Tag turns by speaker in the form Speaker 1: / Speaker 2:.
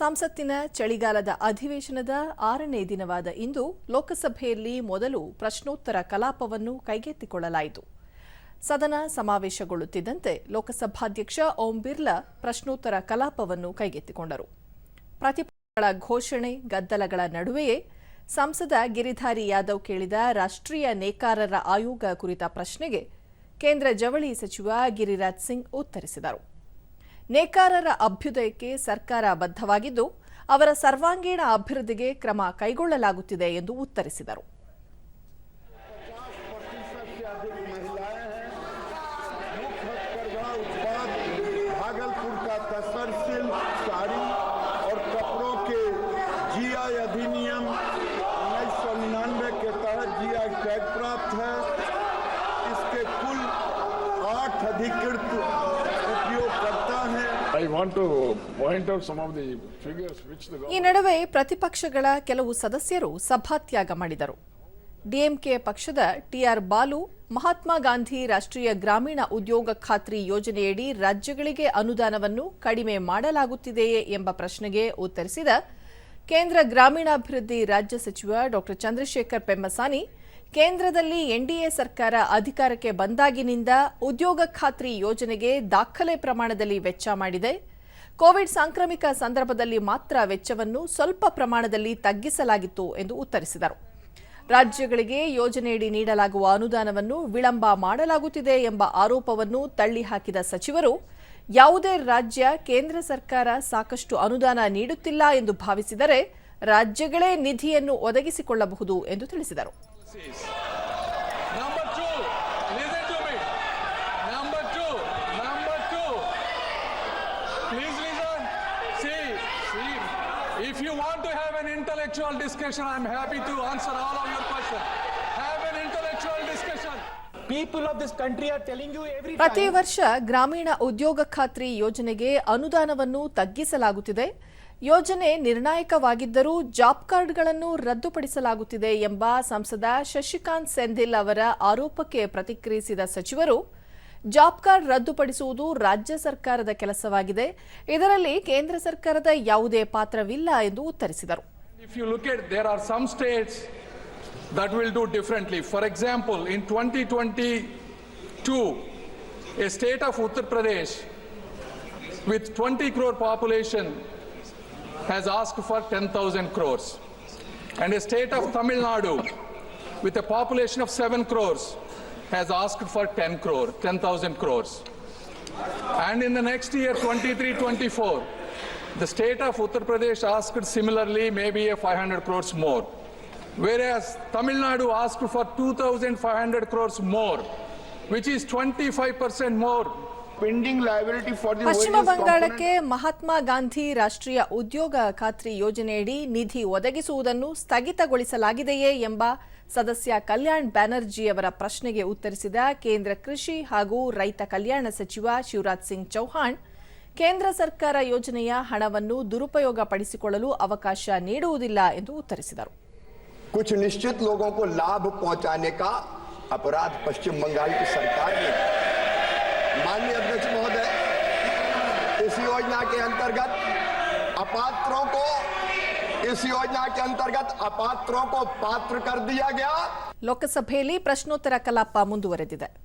Speaker 1: ಸಂಸತ್ತಿನ ಚಳಿಗಾಲದ ಅಧಿವೇಶನದ ಆರನೇ ದಿನವಾದ ಇಂದು ಲೋಕಸಭೆಯಲ್ಲಿ ಮೊದಲು ಪ್ರಶ್ನೋತ್ತರ ಕಲಾಪವನ್ನು ಕೈಗೆತ್ತಿಕೊಳ್ಳಲಾಯಿತು ಸದನ ಸಮಾವೇಶಗೊಳ್ಳುತ್ತಿದ್ದಂತೆ ಲೋಕಸಭಾಧ್ಯಕ್ಷ ಓಂ ಬಿರ್ಲಾ ಪ್ರಶ್ನೋತ್ತರ ಕಲಾಪವನ್ನು ಕೈಗೆತ್ತಿಕೊಂಡರು ಪ್ರತಿಪಕ್ಷಗಳ ಘೋಷಣೆ ಗದ್ದಲಗಳ ನಡುವೆಯೇ ಸಂಸದ ಗಿರಿಧಾರಿ ಯಾದವ್ ಕೇಳಿದ ರಾಷ್ಟ್ರೀಯ ನೇಕಾರರ ಆಯೋಗ ಕುರಿತ ಪ್ರಶ್ನೆಗೆ ಕೇಂದ್ರ ಜವಳಿ ಸಚಿವ ಗಿರಿರಾಜ್ ಸಿಂಗ್ ಉತ್ತರಿಸಿದರು ನೇಕಾರರ ಅಭ್ಯುದಯಕ್ಕೆ ಸರ್ಕಾರ ಬದ್ಧವಾಗಿದ್ದು ಅವರ ಸರ್ವಾಂಗೀಣ ಅಭಿವೃದ್ಧಿಗೆ ಕ್ರಮ ಕೈಗೊಳ್ಳಲಾಗುತ್ತಿದೆ ಎಂದು ಉತ್ತರಿಸಿದರು
Speaker 2: प्राप्त है इसके कुल आठ अधिकृत ಐ ವಾಂಟ್ ಟು ಈ ನಡುವೆ
Speaker 1: ಪ್ರತಿಪಕ್ಷಗಳ ಕೆಲವು ಸದಸ್ಯರು ಸಭಾತ್ಯಾಗ ಮಾಡಿದರು ಡಿಎಂಕೆ ಪಕ್ಷದ ಟಿಆರ್ ಬಾಲು ಮಹಾತ್ಮ ಗಾಂಧಿ ರಾಷ್ಟ್ರೀಯ ಗ್ರಾಮೀಣ ಉದ್ಯೋಗ ಖಾತ್ರಿ ಯೋಜನೆಯಡಿ ರಾಜ್ಯಗಳಿಗೆ ಅನುದಾನವನ್ನು ಕಡಿಮೆ ಮಾಡಲಾಗುತ್ತಿದೆಯೇ ಎಂಬ ಪ್ರಶ್ನೆಗೆ ಉತ್ತರಿಸಿದ ಕೇಂದ್ರ ಗ್ರಾಮೀಣಾಭಿವೃದ್ಧಿ ರಾಜ್ಯ ಸಚಿವ ಡಾಕ್ಟರ್ ಚಂದ್ರಶೇಖರ್ ಪೆಮ್ಮಸಾನಿ ಕೇಂದ್ರದಲ್ಲಿ ಎನ್ಡಿಎ ಸರ್ಕಾರ ಅಧಿಕಾರಕ್ಕೆ ಬಂದಾಗಿನಿಂದ ಉದ್ಯೋಗ ಖಾತ್ರಿ ಯೋಜನೆಗೆ ದಾಖಲೆ ಪ್ರಮಾಣದಲ್ಲಿ ವೆಚ್ಚ ಮಾಡಿದೆ ಕೋವಿಡ್ ಸಾಂಕ್ರಾಮಿಕ ಸಂದರ್ಭದಲ್ಲಿ ಮಾತ್ರ ವೆಚ್ಚವನ್ನು ಸ್ವಲ್ಪ ಪ್ರಮಾಣದಲ್ಲಿ ತಗ್ಗಿಸಲಾಗಿತ್ತು ಎಂದು ಉತ್ತರಿಸಿದರು ರಾಜ್ಯಗಳಿಗೆ ಯೋಜನೆಯಡಿ ನೀಡಲಾಗುವ ಅನುದಾನವನ್ನು ವಿಳಂಬ ಮಾಡಲಾಗುತ್ತಿದೆ ಎಂಬ ಆರೋಪವನ್ನು ತಳ್ಳಿಹಾಕಿದ ಸಚಿವರು ಯಾವುದೇ ರಾಜ್ಯ ಕೇಂದ್ರ ಸರ್ಕಾರ ಸಾಕಷ್ಟು ಅನುದಾನ ನೀಡುತ್ತಿಲ್ಲ ಎಂದು ಭಾವಿಸಿದರೆ ರಾಜ್ಯಗಳೇ ನಿಧಿಯನ್ನು ಒದಗಿಸಿಕೊಳ್ಳಬಹುದು ಎಂದು ತಿಳಿಸಿದರು If you want to have an intellectual discussion, I'm happy to answer all of your questions. Have an intellectual discussion. ಪ್ರತಿ ವರ್ಷ ಗ್ರಾಮೀಣ ಉದ್ಯೋಗ ಖಾತ್ರಿ ಯೋಜನೆಗೆ ಅನುದಾನವನ್ನು ತಗ್ಗಿಸಲಾಗುತ್ತಿದೆ ಯೋಜನೆ ನಿರ್ಣಾಯಕವಾಗಿದ್ದರೂ ಜಾಬ್ ಕಾರ್ಡ್ಗಳನ್ನು ರದ್ದುಪಡಿಸಲಾಗುತ್ತಿದೆ ಎಂಬ ಸಂಸದ ಶಶಿಕಾಂತ್ ಸೆಂಧಿಲ್ ಅವರ ಆರೋಪಕ್ಕೆ ಪ್ರತಿಕ್ರಿಯಿಸಿದ ಸಚಿವರು ಜಾಬ್ ಕಾರ್ಡ್ ರದ್ದುಪಡಿಸುವುದು ರಾಜ್ಯ ಸರ್ಕಾರದ ಕೆಲಸವಾಗಿದೆ ಇದರಲ್ಲಿ ಕೇಂದ್ರ ಸರ್ಕಾರದ ಯಾವುದೇ ಪಾತ್ರವಿಲ್ಲ ಎಂದು ಉತ್ತರಿಸಿದರು
Speaker 3: that will do differently. For example, in 2022, a state of Uttar Pradesh with 20 crore population has asked for 10,000 crores. And a state of Tamil Nadu with a population of 7 crores has asked for 10 crore, 10,000 crores. And in the next year, 23-24, the state of Uttar Pradesh asked similarly maybe a 500 crores more. whereas Tamil Nadu asked for 2,500 crores more, which is 25% more ಪಶ್ಚಿಮ
Speaker 1: ಬಂಗಾಳಕ್ಕೆ ಮಹಾತ್ಮ ಗಾಂಧಿ ರಾಷ್ಟ್ರೀಯ ಉದ್ಯೋಗ ಖಾತ್ರಿ ಯೋಜನೆಯಡಿ ನಿಧಿ ಒದಗಿಸುವುದನ್ನು ಸ್ಥಗಿತಗೊಳಿಸಲಾಗಿದೆಯೇ ಎಂಬ ಸದಸ್ಯ ಕಲ್ಯಾಣ್ ಬ್ಯಾನರ್ಜಿ ಅವರ ಪ್ರಶ್ನೆಗೆ ಉತ್ತರಿಸಿದ ಕೇಂದ್ರ ಕೃಷಿ ಹಾಗೂ ರೈತ ಕಲ್ಯಾಣ ಸಚಿವ ಶಿವರಾಜ್ ಸಿಂಗ್ ಚೌಹಾಣ್ ಕೇಂದ್ರ ಸರ್ಕಾರ ಯೋಜನೆಯ ಹಣವನ್ನು ದುರುಪಯೋಗ ಪಡಿಸಿಕೊಳ್ಳಲು ಅವಕಾಶ ನೀಡುವುದಿಲ್ಲ ಎಂದು ಉತ್ತರಿಸಿದರು
Speaker 4: कुछ निश्चित लोगों को लाभ पहुंचाने का अपराध पश्चिम बंगाल की सरकार ने माननीय अध्यक्ष महोदय इस योजना के अंतर्गत अपात्रों को इस योजना के अंतर्गत अपात्रों को पात्र कर दिया गया
Speaker 1: लोकसभा प्रश्नोत्तर कला मुंदर